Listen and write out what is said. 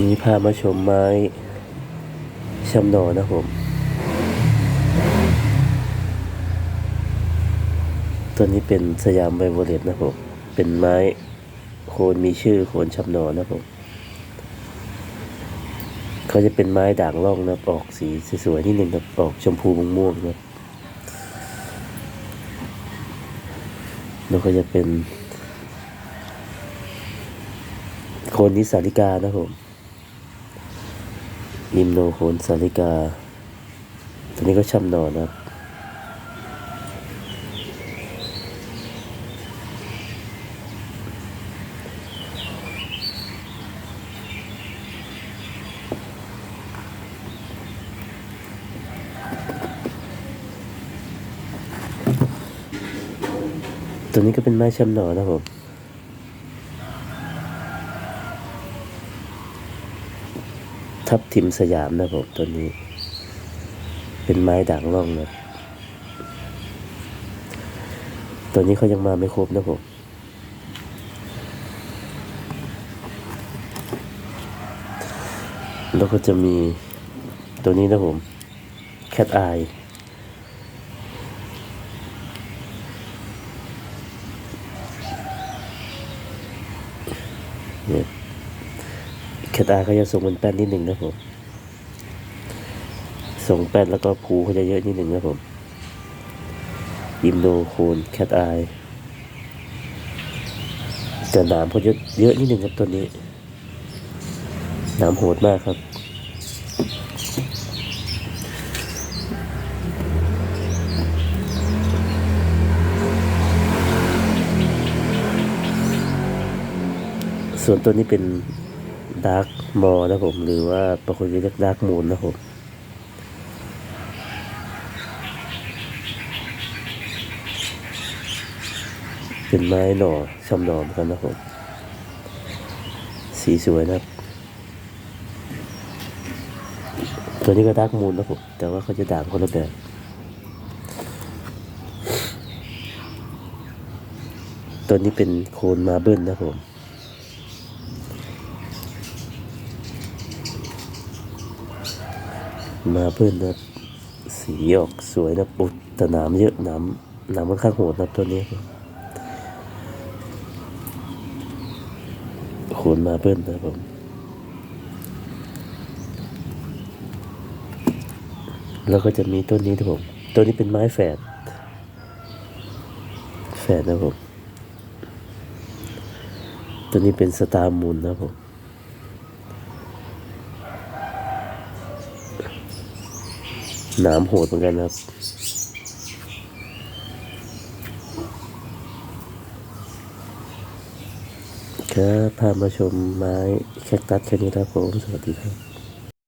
นี้พามาชมไม้ชำหนอนะผม ตัวนี้เป็นสยามไบโวเลตนะผม เป็นไม้โคนมีชื่อโคนชำหนอนะผมเขาจะเป็นไม้ด่างร่องนะออกสีสวยๆนิดนึงครับออกชมพูม่วงๆนะแล้วก็จะเป็น โคนนิสาลิกานะผม ยิมโนโคนสาลิกา ตัวนี้ก็ช่ำหนอนนะครับ ตัวนี้ก็เป็นไม้ช่ำหนอนนะครับผม ทับทิมสยามนะผมตัวนี้ เป็นไม้ด่างร่องนะตัวนี้เขายังมาไม่ครบนะผมแล้วก็จะมีตัวนี้นะผมแคทไอเนี่ย แคทไอเขาจะส่งเป็นแป้นนิดหนึ่งนะผม ส่งแป้นแล้วก็ภูเขาจะเยอะนิดหนึ่งนะผมยิมโนโคนแคทไอแต่หนามเขาเยอะเยอะนิดหนึ่งครับตัวนี้หนามโหดมากครับส่วนตัวนี้เป็น ดาร์กมอนะผม หรือว่าบางคนจะเรียกดาร์กมูนนะผมเป็นไม้หน่อชำหนอมกันนะผม สีสวยนะตัวนี้ก็ดาร์กมูนนะผม แต่ว่าเขาจะด่างคนละแบบตัวนี้เป็นโคนมาเบิลนะผม มาเบิลนนะสีออกสวยนะปุดแต่หนามเยอะหนามหนามค่อนข้างโหดนะตัวนี้ครับโคนมาเบิลนนะผมแล้วก็จะมีต้นนี้ที่ผมต้นนี้เป็นไม้แฝดแฝดนะผมตัวนี้เป็นสตาร์มูลนะผม หนามโหดเหมือนกันครับครับพามาชมไม้แคคตัสแค่นี้ครับผม สวัสดีครับ